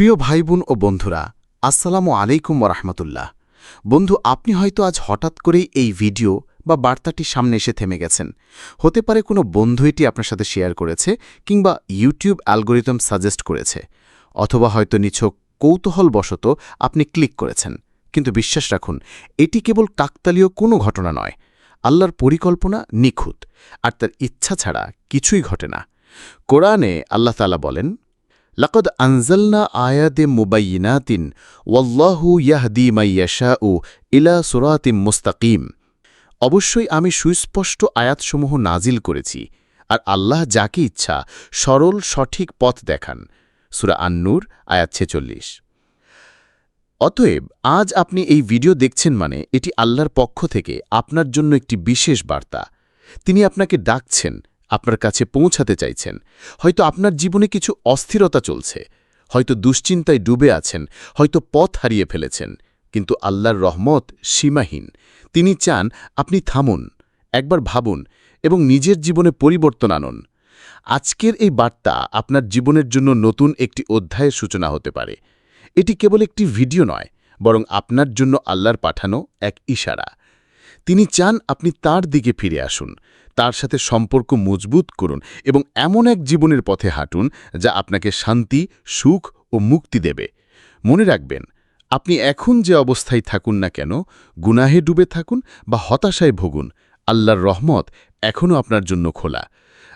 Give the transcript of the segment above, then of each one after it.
প্রিয় ভাই বোন ও বন্ধুরা, আসসালামু আলাইকুম ওরহমতুল্লাহ বন্ধু, আপনি হয়তো আজ হঠাৎ করেই এই ভিডিও বা বার্তাটি সামনে এসে থেমে গেছেন। হতে পারে কোনো বন্ধু এটি আপনার সাথে শেয়ার করেছে কিংবা ইউটিউব অ্যালগোরিদম সাজেস্ট করেছে, অথবা হয়তো নিছক কৌতূহলবশত আপনি ক্লিক করেছেন। কিন্তু বিশ্বাস রাখুন, এটি কেবল কাকতালীয় কোনো ঘটনা নয়। আল্লাহর পরিকল্পনা নিখুঁত, আর তার ইচ্ছা ছাড়া কিছুই ঘটে না। কোরআনে আল্লাহ তালা বলেন লকদ আনজলনা আয়াদে মুবাইনাতিন ওয়াল্লাহু ইয়াহদি মাইয়াশা উ ইলা সুরাতিম মুস্তাকিম অবশ্যই আমি সুস্পষ্ট আয়াতসমূহ নাজিল করেছি আর আল্লাহ যাকে ইচ্ছা সরল সঠিক পথ দেখান। সুরা আন্নুর, আয়াত ছেচল্লিশ। অতএব আজ আপনি এই ভিডিও দেখছেন মানে এটি আল্লাহর পক্ষ থেকে আপনার জন্য একটি বিশেষ বার্তা। তিনি আপনাকে ডাকছেন আপনার কাছে পৌঁছাতে চাইছেন। হয়তো আপনার জীবনে কিছু অস্থিরতা চলছে। হয়তো দুশ্চিন্তায় ডুবে আছেন। হয়তো পথ হারিয়ে ফেলেছেন। কিন্তু আল্লাহর রহমত সীমাহীন। তিনি চান আপনি থামুন, একবার ভাবুন এবং নিজের জীবনে পরিবর্তন আনুন। আজকের এই বার্তা আপনার জীবনের জন্য নতুন একটি অধ্যায়ের সূচনা হতে পারে। এটি কেবল একটি ভিডিও নয়, বরং আপনার জন্য আল্লাহর পাঠানো এক ইশারা। তিনি চান আপনি তার দিকে ফিরে আসুন, তার সাথে সম্পর্ক মজবুত করুন এবং এমন এক জীবনের পথে হাঁটুন যা আপনাকে শান্তি, সুখ ও মুক্তি দেবে। মনে রাখবেন, আপনি এখন যে অবস্থায় থাকুন না কেন, গুনাহে ডুবে থাকুন বা হতাশায় ভুগুন, আল্লাহর রহমত এখনও আপনার জন্য খোলা।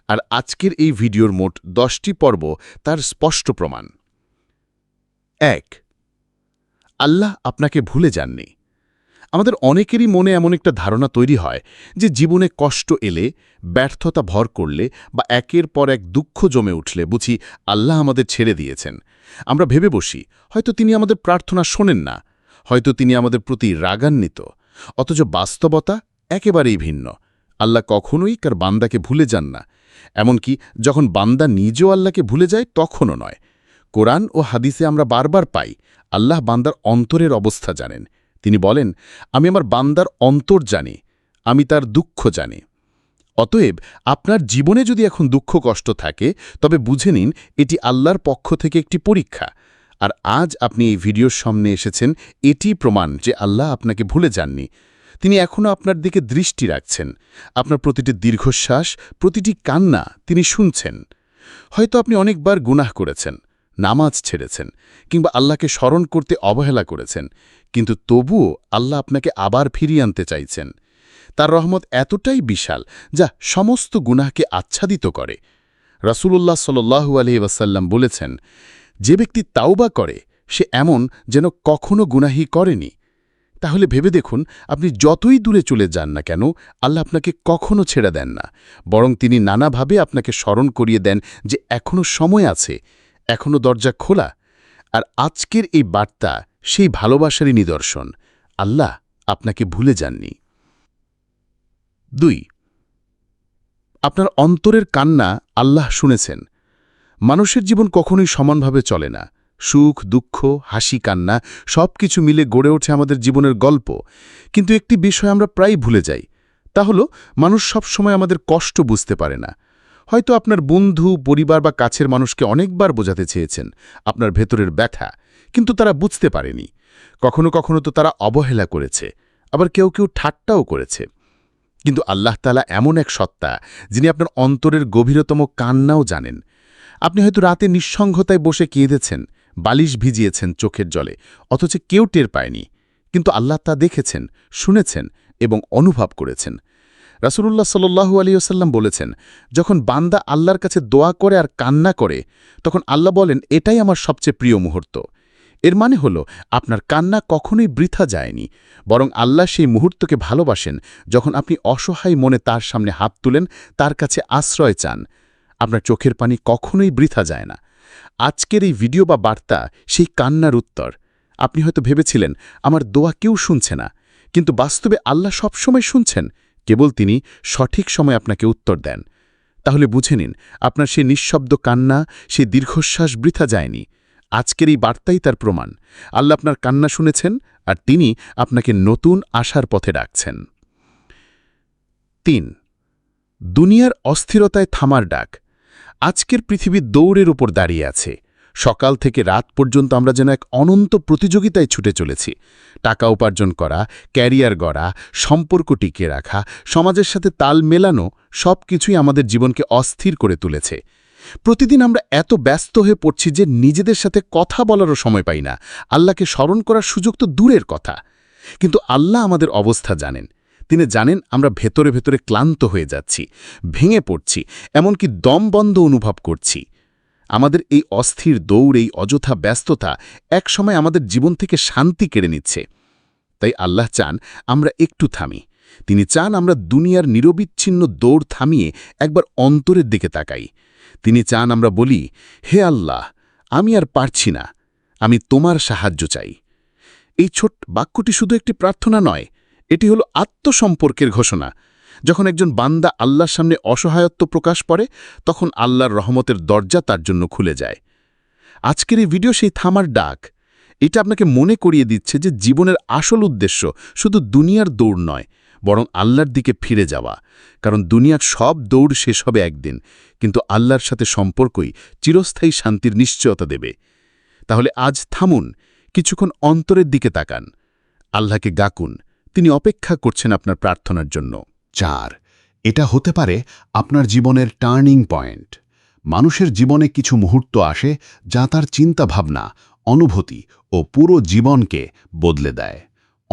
আর আজকের এই ভিডিওর মোট দশটি পর্ব তার স্পষ্ট প্রমাণ। এক, আল্লাহ আপনাকে ভুলে যাননি। আমাদের অনেকেরই মনে এমন একটা ধারণা তৈরি হয় যে জীবনে কষ্ট এলে, ব্যর্থতা ভর করলে বা একের পর এক দুঃখ জমে উঠলে বুঝি আল্লাহ আমাদের ছেড়ে দিয়েছেন। আমরা ভেবে বসি, হয়তো তিনি আমাদের প্রার্থনা শোনেন না, হয়তো তিনি আমাদের প্রতি রাগান্বিত, অথচ বাস্তবতা একেবারেই ভিন্ন। আল্লাহ কখনোই কার বান্দাকে ভুলে যান না, এমনকি যখন বান্দা নিজেও আল্লাহকে ভুলে যায়, তখনও নয়। কোরআন ও হাদিসে আমরা বারবার পাই, আল্লাহ বান্দার অন্তরের অবস্থা জানেন। তিনি বলেন, আমি আমার বান্দার অন্তর জানি, আমি তার দুঃখ জানি। অতএব আপনার জীবনে যদি এখন দুঃখ কষ্ট থাকে, তবে বুঝে নিন, এটি আল্লাহর পক্ষ থেকে একটি পরীক্ষা। আর আজ আপনি এই ভিডিওর সামনে এসেছেন, এটি প্রমাণ যে আল্লাহ আপনাকে ভুলে যাননি। তিনি এখনও আপনার দিকে দৃষ্টি রাখছেন। আপনার প্রতিটি দীর্ঘশ্বাস, প্রতিটি কান্না তিনি শুনছেন। হয়তো আপনি অনেকবার গুনাহ করেছেন, নামাজ ছেড়েছেন, কিংবা আল্লাহকে স্মরণ করতে অবহেলা করেছেন। কিন্তু তবুও আল্লাহ আপনাকে আবার ফিরিয়ে আনতে চাইছেন। তার রহমত এতটাই বিশাল যা সমস্ত গুনাহকে আচ্ছাদিত করে। রাসূলুল্লাহ সাল্লু আলহি ওয়াসাল্লাম বলেছেন, যে ব্যক্তি তাওবা করে, সে এমন যেন কখনো গুনাহি করেনি। তাহলে ভেবে দেখুন, আপনি যতই দূরে চলে যান না কেন, আল্লাহ আপনাকে কখনো ছেড়ে দেন না। বরং তিনি নানাভাবে আপনাকে স্মরণ করিয়ে দেন যে এখনও সময় আছে এখনও দরজা খোলা। আর আজকের এই বার্তা সেই ভালোবাসারই নিদর্শন। আল্লাহ আপনাকে ভুলে যাননি। দুই, আপনার অন্তরের কান্না আল্লাহ শুনেছেন। মানুষের জীবন কখনোই সমানভাবে চলে না। সুখ, দুঃখ, হাসি, কান্না সব কিছু মিলে গড়ে ওঠে আমাদের জীবনের গল্প। কিন্তু একটি বিষয় আমরা প্রায় ভুলে যাই। তা হল, মানুষ সব সময় আমাদের কষ্ট বুঝতে পারে না। হয়তো আপনার বন্ধু, পরিবার বা কাছের মানুষকে অনেকবার বোঝাতে চেয়েছেন। আপনার ভেতরের ব্যথা কিন্তু তারা বুঝতে পারেনি। কখনো কখনো তো তারা অবহেলা করেছে, আবার কেউ কেউ ঠাট্টাও করেছে। কিন্তু আল্লাহ তালা এমন এক সত্তা, যিনি আপনার অন্তরের গভীরতম কান্নাও জানেন। আপনি হয়তো রাতে নিঃসঙ্গতায় বসে কেঁদেছেন, বালিশ ভিজিয়েছেন চোখের জলে, অথচ কেউ টের পায়নি। কিন্তু আল্লাহ তা দেখেছেন, শুনেছেন এবং অনুভব করেছেন। রাসুলুল্লাহ সাল্লু আলিয়াল্লাম বলেছেন, যখন বান্দা আল্লাহর কাছে দোয়া করে আর কান্না করে, তখন আল্লাহ বলেন, এটাই আমার সবচেয়ে প্রিয় মুহূর্ত এর মানে হল, আপনার কান্না কখনোই বৃথা যায়নি, বরং আল্লাহ সেই মুহূর্তকে ভালোবাসেন যখন আপনি অসহায় মনে তার সামনে হাত তুলেন, তার কাছে আশ্রয় চান। আপনার চোখের পানি কখনোই বৃথা যায় না। আজকের এই ভিডিও বা বার্তা সেই কান্নার উত্তর। আপনি হয়তো ভেবেছিলেন, আমার দোয়া কেউ শুনছে না। কিন্তু বাস্তবে আল্লাহ সবসময় শুনছেন, কেবল তিনি সঠিক সময় আপনাকে উত্তর দেন। তাহলে বুঝে নিন, আপনার সে নিঃশব্দ কান্না সে দীর্ঘশ্বাস বৃথা যায়নি। আজকের এই বার্তাই তার প্রমাণ। আল্লাহ আপনার কান্না শুনেছেন আর তিনি আপনাকে নতুন আশার পথে ডাকছেন। তিন, দুনিয়ার অস্থিরতায় থামার ডাক। আজকের পৃথিবী দৌড়ের উপর দাঁড়িয়ে আছে। সকাল থেকে রাত পর্যন্ত আমরা যেন এক অনন্ত প্রতিযোগিতায় ছুটে চলেছি। টাকা উপার্জন করা, ক্যারিয়ার গড়া, সম্পর্ক টিকিয়ে রাখা, সমাজের সাথে তাল মেলানো সব কিছুই আমাদের জীবনকে অস্থির করে তুলেছে। প্রতিদিন আমরা এত ব্যস্ত হয়ে পড়ছি যে নিজেদের সাথে কথা বলারও সময় পাই না। আল্লাহকে স্মরণ করার সুযোগ তো দূরের কথা। কিন্তু আল্লাহ আমাদের অবস্থা জানেন। তিনি জানেন আমরা ভেতরে ভেতরে ক্লান্ত হয়ে যাচ্ছি, ভেঙে পড়ছি, এমনকি দম বন্ধ অনুভব করছি। আমাদের এই অস্থির দৌড়, এই অযথা ব্যস্ততা একসময় আমাদের জীবন থেকে শান্তি কেড়ে নিচ্ছে। তাই আল্লাহ চান আমরা একটু থামি। তিনি চান আমরা দুনিয়ার নিরবিচ্ছিন্ন দৌড় থামিয়ে একবার অন্তরের দিকে তাকাই। তিনি চান আমরা বলি, হে আল্লাহ, আমি আর পারছি না, আমি তোমার সাহায্য চাই। এই ছোট বাক্যটি শুধু একটি প্রার্থনা নয়, এটি হলো আত্মসম্পর্কের ঘোষণা। যখন একজন বান্দা আল্লাহর সামনে অসহায়ত্ব প্রকাশ করে, তখন আল্লাহর রহমতের দরজা তার জন্য খুলে যায়। আজকের এই ভিডিও সেই থামার ডাক। এটা আপনাকে মনে করিয়ে দিচ্ছে যে জীবনের আসল উদ্দেশ্য শুধু দুনিয়ার দৌড় নয় বরং আল্লাহর দিকে ফিরে যাওয়া। কারণ দুনিয়ার সব দৌড় শেষ হবে একদিন, কিন্তু আল্লাহর সাথে সম্পর্কই চিরস্থায়ী শান্তির নিশ্চয়তা দেবে। তাহলে আজ থামুন, কিছুক্ষণ অন্তরের দিকে তাকান। আল্লাহকে গাকুন তিনি অপেক্ষা করছেন আপনার প্রার্থনার জন্য। চার, এটা হতে পারে আপনার জীবনের টার্নিং পয়েন্ট। মানুষের জীবনে কিছু মুহূর্ত আসে যা তার চিন্তাভাবনা, অনুভূতি ও পুরো জীবনকে বদলে দেয়।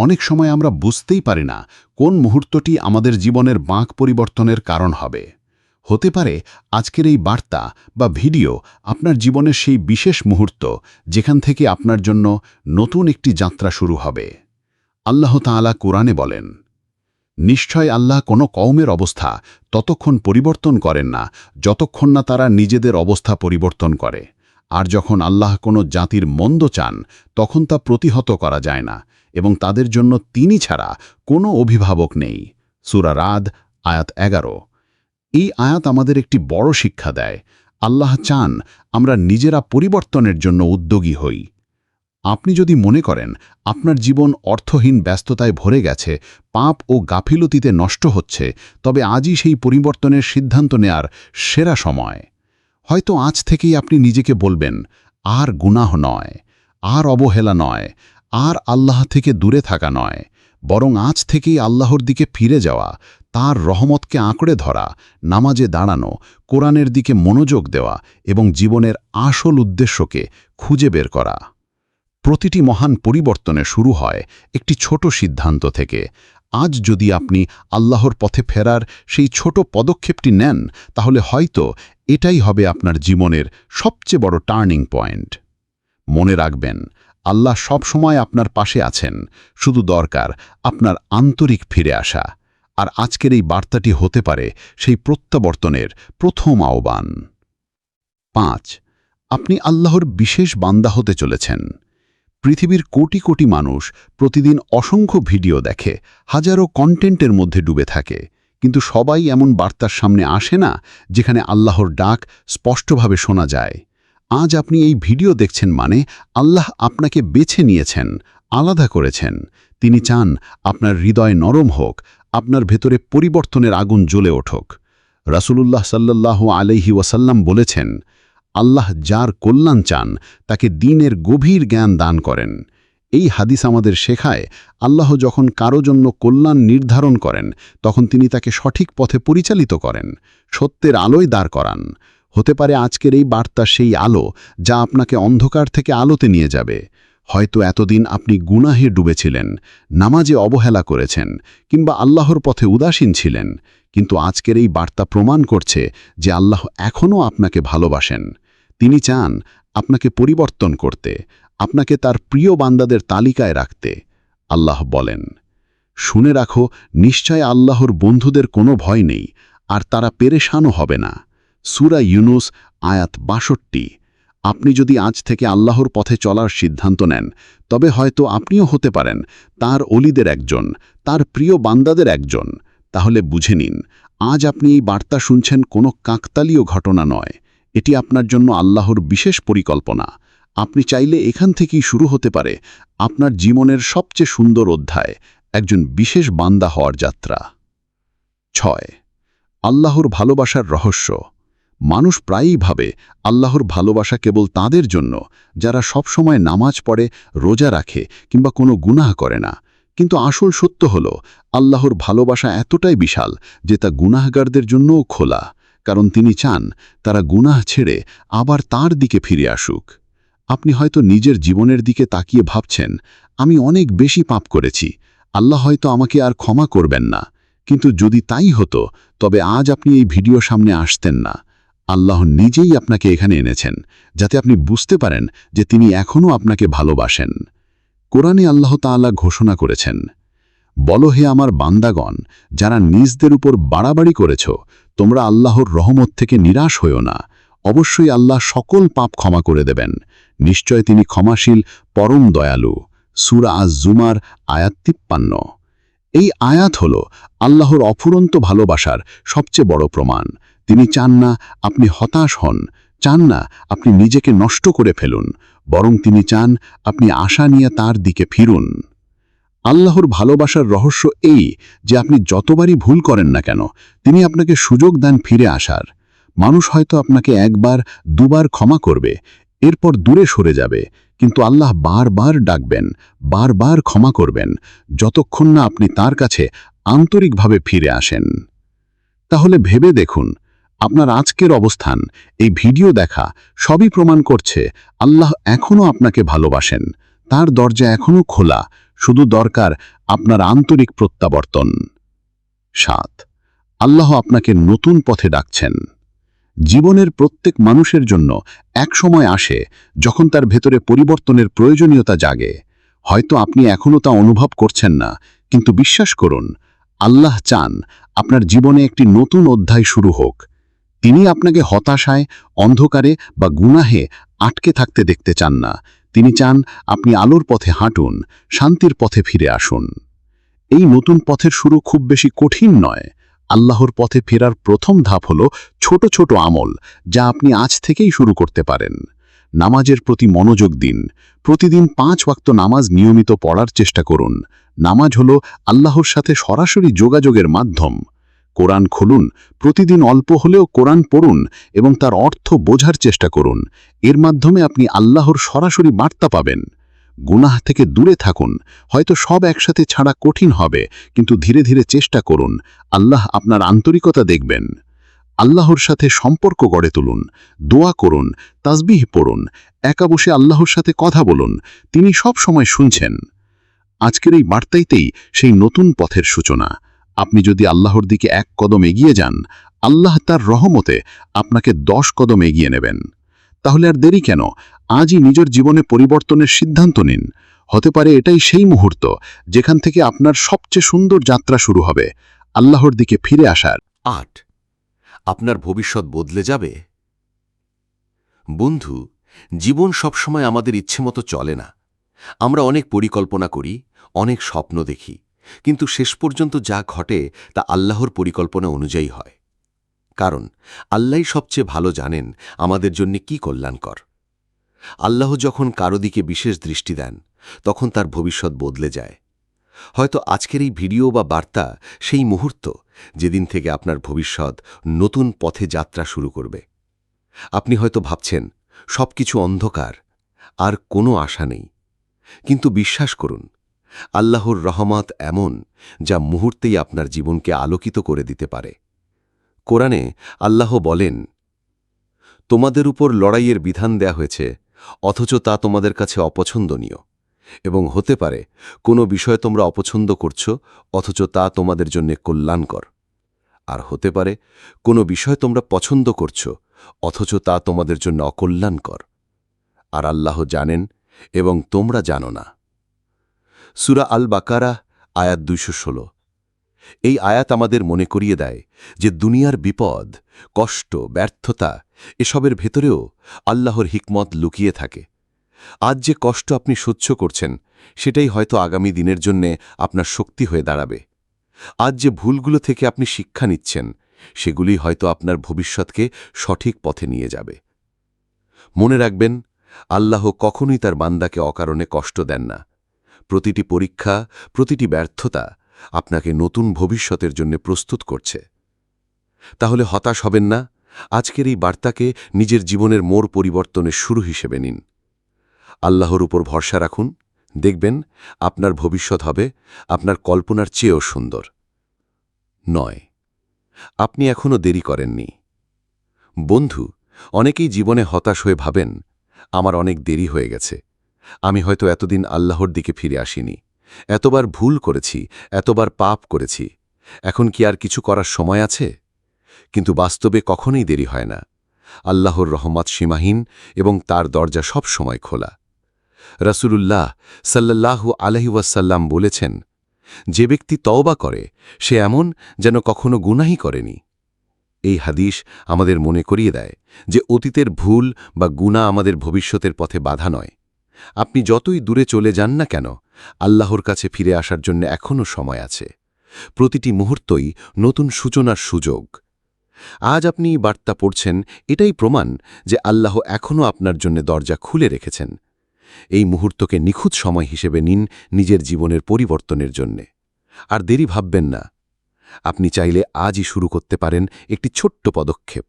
অনেক সময় আমরা বুঝতেই পারি না কোন মুহূর্তটি আমাদের জীবনের বাঁক পরিবর্তনের কারণ হবে। হতে পারে আজকের এই বার্তা বা ভিডিও আপনার জীবনের সেই বিশেষ মুহূর্ত যেখান থেকে আপনার জন্য নতুন একটি যাত্রা শুরু হবে। আল্লাহ তাআলা কোরআনে বলেন, নিশ্চয় আল্লাহ কোনো কওমের অবস্থা ততক্ষণ পরিবর্তন করেন না যতক্ষণ না তারা নিজেদের অবস্থা পরিবর্তন করে। আর যখন আল্লাহ কোনো জাতির মন্দ চান তখন তা প্রতিহত করা যায় না। এবং তাদের জন্য তিনি ছাড়া কোনো অভিভাবক নেই। সুরা রাদ, আয়াত এগারো। এই আয়াত আমাদের একটি বড় শিক্ষা দেয়। আল্লাহ চান আমরা নিজেরা পরিবর্তনের জন্য উদ্যোগী হই। আপনি যদি মনে করেন আপনার জীবন অর্থহীন ব্যস্ততায় ভরে গেছে, পাপ ও গাফিলতিতে নষ্ট হচ্ছে, তবে আজই সেই পরিবর্তনের সিদ্ধান্ত নেয়ার সেরা সময়। হয়তো আজ থেকেই আপনি নিজেকে বলবেন, আর গুনাহ নয়, আর অবহেলা নয় আর আল্লাহ থেকে দূরে থাকা নয়, বরং আজ থেকেই আল্লাহর দিকে ফিরে যাওয়া, তার রহমতকে আঁকড়ে ধরা, নামাজে দাঁড়ানো, কোরআনের দিকে মনোযোগ দেওয়া এবং জীবনের আসল উদ্দেশ্যকে খুঁজে বের করা। প্রতিটি মহান পরিবর্তনে শুরু হয় একটি ছোট সিদ্ধান্ত থেকে। আজ যদি আপনি আল্লাহর পথে ফেরার সেই ছোট পদক্ষেপটি নেন, তাহলে হয়তো এটাই হবে আপনার জীবনের সবচেয়ে বড় টার্নিং পয়েন্ট। মনে রাখবেন আল্লাহ সব সময় আপনার পাশে আছেন, শুধু দরকার আপনার আন্তরিক ফিরে আসা। আর আজকের এই বার্তাটি হতে পারে সেই প্রত্যাবর্তনের প্রথম আহ্বান। পাঁচ, আপনি আল্লাহর বিশেষ বান্দা হতে চলেছেন। পৃথিবীর কোটি কোটি মানুষ প্রতিদিন অসংখ্য ভিডিও দেখে, হাজারো কন্টেন্টের মধ্যে ডুবে থাকে। কিন্তু সবাই এমন বার্তার সামনে আসে না, যেখানে আল্লাহর ডাক স্পষ্টভাবে শোনা যায়। আজ আপনি এই ভিডিও দেখছেন মানে আল্লাহ আপনাকে বেছে নিয়েছেন, আলাদা করেছেন। তিনি চান আপনার হৃদয় নরম হোক, আপনার ভেতরে পরিবর্তনের আগুন জ্বলে ওঠুক রাসূলুল্লাহ সাল্লাল্লাহু আলাইহি ওয়াসাল্লাম বলেছেন, আল্লাহ যার কল্যাণ চান, তাকে দিনের গভীর জ্ঞান দান করেন। এই হাদিস আমাদের শেখায়, আল্লাহ যখন কারও জন্য কল্যাণ নির্ধারণ করেন, তখন তিনি তাকে সঠিক পথে পরিচালিত করেন, সত্যের আলোয় দাঁড় করান। হতে পারে আজকের এই বার্তা সেই আলো যা আপনাকে অন্ধকার থেকে আলোতে নিয়ে যাবে। হয়তো এতদিন আপনি গুনাহে ডুবেছিলেন, নামাজে অবহেলা করেছেন, কিংবা আল্লাহর পথে উদাসীন ছিলেন, কিন্তু আজকের এই বার্তা প্রমাণ করছে যে আল্লাহ এখনও আপনাকে ভালোবাসেন। তিনি চান আপনাকে পরিবর্তন করতে, আপনাকে তার প্রিয় বান্দাদের তালিকায় রাখতে। আল্লাহ বলেন, শুনে রাখো, নিশ্চয় আল্লাহর বন্ধুদের কোনো ভয় নেই, আর তারা পেরেশানও হবে না। সুরা ইউনুস, আয়াত বাষট্টি। আপনি যদি আজ থেকে আল্লাহর পথে চলার সিদ্ধান্ত নেন, তবে হয়তো আপনিও হতে পারেন, তার অলিদের একজন, তার প্রিয় বান্দাদের একজন। তাহলে বুঝে নিন, আজ আপনি এই বার্তা শুনছেন কোনো কাকতালীয় ঘটনা নয়। এটি আপনার জন্য আল্লাহর বিশেষ পরিকল্পনা। আপনি চাইলে এখান থেকেই শুরু হতে পারে আপনার জীবনের সবচেয়ে সুন্দর অধ্যায়, একজন বিশেষ বান্দা হওয়ার যাত্রা। ছয়, আল্লাহর ভালোবাসার রহস্য। মানুষ প্রায়ই ভাবে আল্লাহর ভালোবাসা কেবল তাদের জন্য, যারা সব সময় নামাজ পড়ে, রোজা রাখে কিংবা কোনো গুনাহ করে না। কিন্তু আসল সত্য হল, আল্লাহর ভালোবাসা এতটাই বিশাল যে তা গুনাহগারদের জন্যও খোলা। কারণ তিনি চান তারা গুনাহ ছেড়ে আবার তার দিকে ফিরে আসুক। আপনি হয়তো নিজের জীবনের দিকে তাকিয়ে ভাবছেন, আমি অনেক বেশি পাপ করেছি, আল্লাহ হয়তো আমাকে আর ক্ষমা করবেন না। কিন্তু যদি তাই হতো, তবে আজ আপনি এই ভিডিও সামনে আসতেন না। আল্লাহ নিজেই আপনাকে এখানে এনেছেন, যাতে আপনি বুঝতে পারেন যে তিনি এখনও আপনাকে ভালোবাসেন। কোরআনে আল্লাহ তাআলা ঘোষণা করেছেন, বল হে আমার বান্দাগণ, যারা নিজদের উপর বাড়াবাড়ি করেছ, তোমরা আল্লাহর রহমত থেকে নিরাশ হইও না। অবশ্যই আল্লাহ সকল পাপ ক্ষমা করে দেবেন। নিশ্চয় তিনি ক্ষমাশীল, পরম দয়ালু। সুরা আজ জুমার আয়াত তিপ্পান্ন। এই আয়াত হল আল্লাহর অফুরন্ত ভালোবাসার সবচেয়ে বড় প্রমাণ। তিনি চান না আপনি হতাশ হন, চান না আপনি নিজেকে নষ্ট করে ফেলুন, বরং তিনি চান আপনি আশা নিয়ে তার দিকে ফিরুন। আল্লাহর ভালোবাসার রহস্য এই যে আপনি যতবারই ভুল করেন না কেন, তিনি আপনাকে সুযোগ দেন ফিরে আসার। মানুষ হয়তো আপনাকে একবার, দুবার ক্ষমা করবে, এরপর দূরে সরে যাবে, কিন্তু আল্লাহ বারবার ডাকবেন, বারবার ক্ষমা করবেন, যতক্ষণ না আপনি তার কাছে আন্তরিকভাবে ফিরে আসেন। তাহলে ভেবে দেখুন আপনার আজকের অবস্থান, এই ভিডিও দেখা সবই প্রমাণ করছে আল্লাহ এখনও আপনাকে ভালোবাসেন। তার দরজা এখনও খোলা, শুধু দরকার আপনার আন্তরিক প্রত্যাবর্তন। সাত, আল্লাহ আপনাকে নতুন পথে ডাকছেন। জীবনের প্রত্যেক মানুষের জন্য এক সময় আসে যখন তার ভেতরে পরিবর্তনের প্রয়োজনীয়তা জাগে। হয়তো আপনি এখনও তা অনুভব করছেন না, কিন্তু বিশ্বাস করুন, আল্লাহ চান আপনার জীবনে একটি নতুন অধ্যায় শুরু হোক। তিনি আপনাকে হতাশায়, অন্ধকারে বা গুনাহে আটকে থাকতে দেখতে চান না। তিনি চান আপনি আলোর পথে হাঁটুন, শান্তির পথে ফিরে আসুন। এই নতুন পথের শুরু খুব বেশি কঠিন নয়। আল্লাহর পথে ফেরার প্রথম ধাপ হল ছোট ছোট আমল, যা আপনি আজ থেকেই শুরু করতে পারেন। নামাজের প্রতি মনোযোগ দিন। প্রতিদিন পাঁচ ওয়াক্ত নামাজ নিয়মিত পড়ার চেষ্টা করুন। নামাজ হল আল্লাহর সাথে সরাসরি যোগাযোগের মাধ্যম। কোরআন খুলুন, প্রতিদিন অল্প হলেও কোরআন পড়ুন এবং তার অর্থ বোঝার চেষ্টা করুন। এর মাধ্যমে আপনি আল্লাহর সরাসরি বার্তা পাবেন। গুনাহ থেকে দূরে থাকুন, হয়তো সব একসাথে ছাড়া কঠিন হবে, কিন্তু ধীরে ধীরে চেষ্টা করুন, আল্লাহ আপনার আন্তরিকতা দেখবেন। আল্লাহর সাথে সম্পর্ক গড়ে তুলুন, দোয়া করুন, তাসবিহ পড়ুন, একা বসে আল্লাহর সাথে কথা বলুন, তিনি সব সময় শুনছেন। আজকের এই বার্তাইতেই সেই নতুন পথের সূচনা। আপনি যদি আল্লাহর দিকে এক কদম এগিয়ে যান, আল্লাহ তার রহমতে আপনাকে দশ কদম এগিয়ে নেবেন। তাহলে আর দেরি কেন? আজই নিজের জীবনে পরিবর্তনের সিদ্ধান্ত নিন। হতে পারে এটাই সেই মুহূর্ত যেখান থেকে আপনার সবচেয়ে সুন্দর যাত্রা শুরু হবে, আল্লাহর দিকে ফিরে আসার। আট। আপনার ভবিষ্যৎ বদলে যাবে? বন্ধু, জীবন সবসময় আমাদের ইচ্ছে মতো চলে না। আমরা অনেক পরিকল্পনা করি, অনেক স্বপ্ন দেখি। কিন্তু শেষ পর্যন্ত যা ঘটে তা আল্লাহর পরিকল্পনা অনুযায়ী হয়। কারণ, আল্লাহই সবচেয়ে ভালো জানেন আমাদের জন্য কি কল্যাণকর। আল্লাহ যখন কারও দিকে বিশেষ দৃষ্টি দেন, তখন তার ভবিষ্যৎ বদলে যায়। হয়তো আজকের এই ভিডিও বা বার্তা সেই মুহূর্ত যেদিন থেকে আপনার ভবিষ্যৎ নতুন পথে যাত্রা শুরু করবে। আপনি হয়তো ভাবছেন, সবকিছু অন্ধকার, আর কোনো আশা নেই। কিন্তু বিশ্বাস করুন আল্লাহর রহমত এমন যা মুহূর্তেই আপনার জীবনকে আলোকিত করে দিতে পারে। কোরআনে আল্লাহ বলেন, তোমাদের উপর লড়াইয়ের বিধান দেয়া হয়েছে, অথচ তা তোমাদের কাছে অপছন্দনীয়। এবং হতে পারে, কোনো বিষয় তোমরা অপছন্দ করছ, অথচ তা তোমাদের জন্য কল্যাণকর। আর হতে পারে, কোনো বিষয় তোমরা পছন্দ করছ, অথচ তা তোমাদের জন্য অকল্যাণকর। আর আল্লাহ জানেন এবং তোমরা জানো না। সুরা আল বাকারা আয়াত দুইশো ষোলো। এই আয়াত আমাদের মনে করিয়ে দেয় যে দুনিয়ার বিপদ, কষ্ট, ব্যর্থতা, এসবের ভেতরেও আল্লাহর হিকমত লুকিয়ে থাকে। আজ যে কষ্ট আপনি সহ্য করছেন, সেটাই হয়তো আগামী দিনের জন্যে আপনার শক্তি হয়ে দাঁড়াবে। আজ যে ভুলগুলো থেকে আপনি শিক্ষা নিচ্ছেন, সেগুলি হয়তো আপনার ভবিষ্যৎকে সঠিক পথে নিয়ে যাবে। মনে রাখবেন, আল্লাহ কখনোই তার বান্দাকে অকারণে কষ্ট দেন না। প্রতিটি পরীক্ষা, প্রতিটি ব্যর্থতা আপনাকে নতুন ভবিষ্যতের জন্য প্রস্তুত করছে। তাহলে হতাশ হবেন না, আজকের এই বার্তাকে নিজের জীবনের মোড় পরিবর্তনের শুরু হিসেবে নিন। আল্লাহর উপর ভরসা রাখুন, দেখবেন আপনার ভবিষ্যৎ হবে, আপনার কল্পনার চেয়েও সুন্দর। নয়, আপনি এখনও দেরি করেননি। বন্ধু, অনেকেই জীবনে হতাশ হয়ে ভাবেন, আমার অনেক দেরি হয়ে গেছে। আমি হয়তো এতদিন আল্লাহর দিকে ফিরে আসিনি। এতবার ভুল করেছি, এতবার পাপ করেছি। এখন কি আর কিছু করার সময় আছে? কিন্তু বাস্তবে কখনোই দেরি হয় না। আল্লাহর রহমত সীমাহীন এবং তার দরজা সব সময় খোলা। রসুলুল্লাহ সাল্লাল্লাহু আলহি ওয়াসাল্লাম বলেছেন, যে ব্যক্তি তওবা করে, সে এমন যেন কখনো গুনাহি করেনি। এই হাদিস আমাদের মনে করিয়ে দেয় যে অতীতের ভুল বা গুণা আমাদের ভবিষ্যতের পথে বাধা নয়। আপনি যতই দূরে চলে যান না কেন, আল্লাহর কাছে ফিরে আসার জন্য এখনও সময় আছে। প্রতিটি মুহূর্তই নতুন সূচনার সুযোগ। আজ আপনি বার্তা পড়ছেন, এটাই প্রমাণ যে আল্লাহ এখনও আপনার জন্য দরজা খুলে রেখেছেন। এই মুহূর্তকে নিখুঁত সময় হিসেবে নিন নিজের জীবনের পরিবর্তনের জন্যে। আর দেরি ভাববেন না। আপনি চাইলে আজই শুরু করতে পারেন একটি ছোট্ট পদক্ষেপ।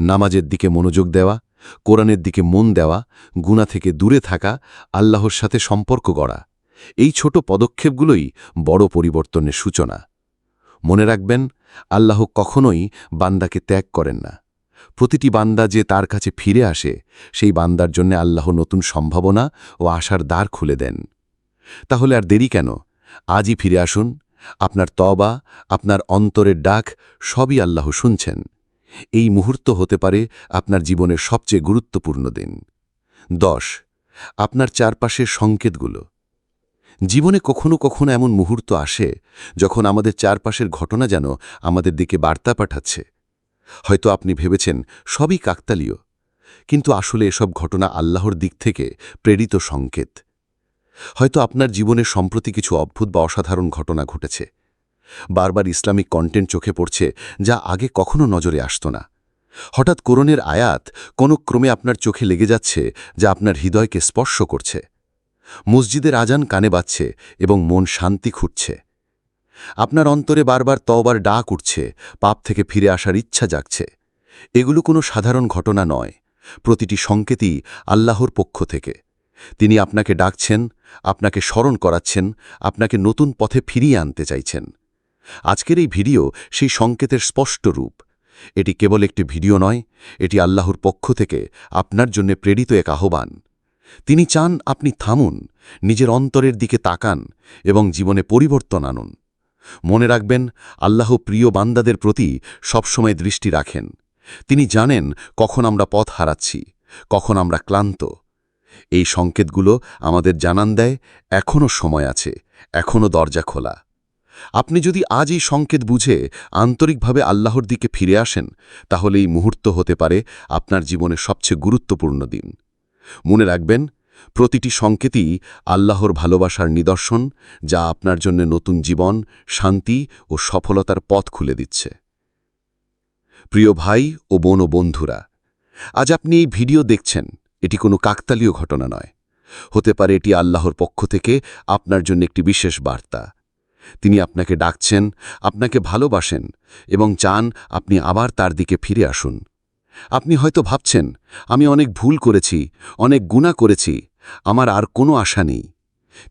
নামাজের দিকে মনোযোগ দেওয়া কোরআনের দিকে মন দেওয়া গুণা থেকে দূরে থাকা, আল্লাহর সাথে সম্পর্ক গড়া। এই ছোট পদক্ষেপগুলোই বড় পরিবর্তনের সূচনা। মনে রাখবেন, আল্লাহ কখনোই বান্দাকে ত্যাগ করেন না। প্রতিটি বান্দা যে তার কাছে ফিরে আসে, সেই বান্দার জন্য আল্লাহ নতুন সম্ভাবনা ও আশার দ্বার খুলে দেন। তাহলে আর দেরি কেন? আজই ফিরে আসুন, আপনার তবা আপনার অন্তরের ডাক সবই আল্লাহ শুনছেন। এই মুহূর্ত হতে পারে আপনার জীবনের সবচেয়ে গুরুত্বপূর্ণ দিন। দশ, আপনার চারপাশের সংকেতগুলো। জীবনে কখনো কখনো এমন মুহূর্ত আসে যখন আমাদের চারপাশের ঘটনা যেন আমাদের দিকে বার্তা পাঠাচ্ছে। হয়তো আপনি ভেবেছেন, সবই কাকতালীয়। কিন্তু আসলে এসব ঘটনা আল্লাহর দিক থেকে প্রেরিত সংকেত। হয়তো আপনার জীবনে সম্প্রতি কিছু অদ্ভুত বা অসাধারণ ঘটনা ঘটেছে। বারবার ইসলামিক কন্টেন্ট চোখে পড়ছে যা আগে কখনো নজরে আসত না। হঠাৎ কোরণের আয়াত কোনো ক্রমে আপনার চোখে লেগে যাচ্ছে যা আপনার হৃদয়কে স্পর্শ করছে। মসজিদের আজান কানে বাজছে এবং মন শান্তি খুঁজছে। আপনার অন্তরে বারবার তওবার ডাক উঠছে, পাপ থেকে ফিরে আসার ইচ্ছা জাগছে। এগুলো কোনো সাধারণ ঘটনা নয়, প্রতিটি সংকেতই আল্লাহর পক্ষ থেকে। তিনি আপনাকে ডাকছেন, আপনাকে স্মরণ করাচ্ছেন, আপনাকে নতুন পথে ফিরিয়ে আনতে চাইছেন। আজকের এই ভিডিও সেই সংকেতের স্পষ্ট রূপ। এটি কেবল একটি ভিডিও নয়, এটি আল্লাহর পক্ষ থেকে আপনার জন্য প্রেরিত এক আহ্বান। তিনি চান আপনি থামুন, নিজের অন্তরের দিকে তাকান এবং জীবনে পরিবর্তন আনুন। মনে রাখবেন, আল্লাহ প্রিয় বান্দাদের প্রতি সবসময় দৃষ্টি রাখেন। তিনি জানেন কখন আমরা পথ হারাচ্ছি, কখন আমরা ক্লান্ত। এই সংকেতগুলো আমাদের জানান দেয়, এখনও সময় আছে, এখনও দরজা খোলা। আপনি যদি আজ এই সংকেত বুঝে আন্তরিকভাবে আল্লাহর দিকে ফিরে আসেন, তাহলে এই মুহূর্ত হতে পারে আপনার জীবনের সবচেয়ে গুরুত্বপূর্ণ দিন। মনে রাখবেন, প্রতিটি সংকেতই আল্লাহর ভালোবাসার নিদর্শন, যা আপনার জন্য নতুন জীবন, শান্তি ও সফলতার পথ খুলে দিচ্ছে। প্রিয় ভাই ও বোন ও বন্ধুরা, আজ আপনি এই ভিডিও দেখছেন, এটি কোনো কাকতালীয় ঘটনা নয়। হতে পারে এটি আল্লাহর পক্ষ থেকে আপনার জন্য একটি বিশেষ বার্তা। তিনি আপনাকে ডাকছেন, আপনাকে ভালোবাসেন এবং চান আপনি আবার তার দিকে ফিরে আসুন। আপনি হয়তো ভাবছেন, আমি অনেক ভুল করেছি, অনেক গুণা করেছি, আমার আর কোনো আশা নেই।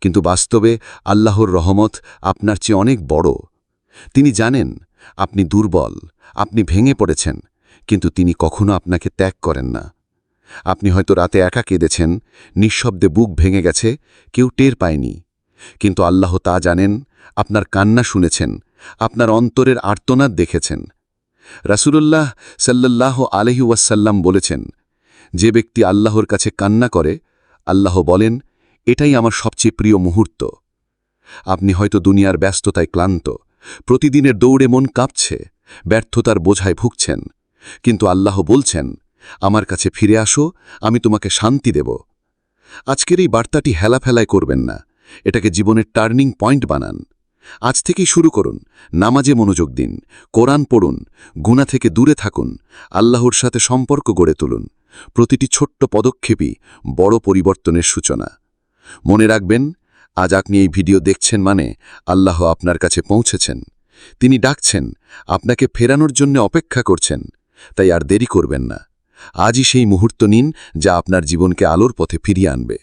কিন্তু বাস্তবে আল্লাহর রহমত আপনার চেয়ে অনেক বড়। তিনি জানেন, আপনি দুর্বল, আপনি ভেঙে পড়েছেন, কিন্তু তিনি কখনো আপনাকে ত্যাগ করেন না। আপনি হয়তো রাতে একা কেঁদেছেন, নিঃশব্দে বুক ভেঙে গেছে, কেউ টের পায়নি। কিন্তু আল্লাহ তা জানেন, আপনার কান্না শুনেছেন, আপনার অন্তরের আর্তনাদ দেখেছেন। রাসূলুল্লাহ সাল্লাল্লাহ আলহি ওয়াসাল্লাম বলেছেন, যে ব্যক্তি আল্লাহর কাছে কান্না করে, আল্লাহ বলেন, এটাই আমার সবচেয়ে প্রিয় মুহূর্ত। আপনি হয়তো দুনিয়ার ব্যস্ততায় ক্লান্ত, প্রতিদিনের দৌড়ে মন কাঁপছে, ব্যর্থতার বোঝায় ভুগছেন। কিন্তু আল্লাহ বলছেন, আমার কাছে ফিরে আসো, আমি তোমাকে শান্তি দেব। আজকের এই বার্তাটি হেলাফেলায় করবেন না। এটাকে জীবনের টার্নিং পয়েন্ট বানান। আজ থেকেই শুরু করুন, নামাজে মনোযোগ দিন, কোরআন পড়ুন গুণা থেকে দূরে থাকুন, আল্লাহর সাথে সম্পর্ক গড়ে তুলুন। প্রতিটি ছোট্ট পদক্ষেপই বড় পরিবর্তনের সূচনা। মনে রাখবেন, আজ আপনি এই ভিডিও দেখছেন মানে আল্লাহ আপনার কাছে পৌঁছেছেন। তিনি ডাকছেন, আপনাকে ফেরানোর জন্য অপেক্ষা করছেন, তাই আর দেরি করবেন না। আজই সেই মুহূর্ত নিন যা আপনার জীবনকে আলোর পথে ফিরিয়ে আনবে।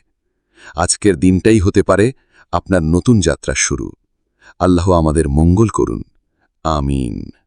আজকের দিনটাই হতে পারে আপনার নতুন যাত্রা শুরু। আল্লাহ আমাদের মঙ্গল করুন। আমিন।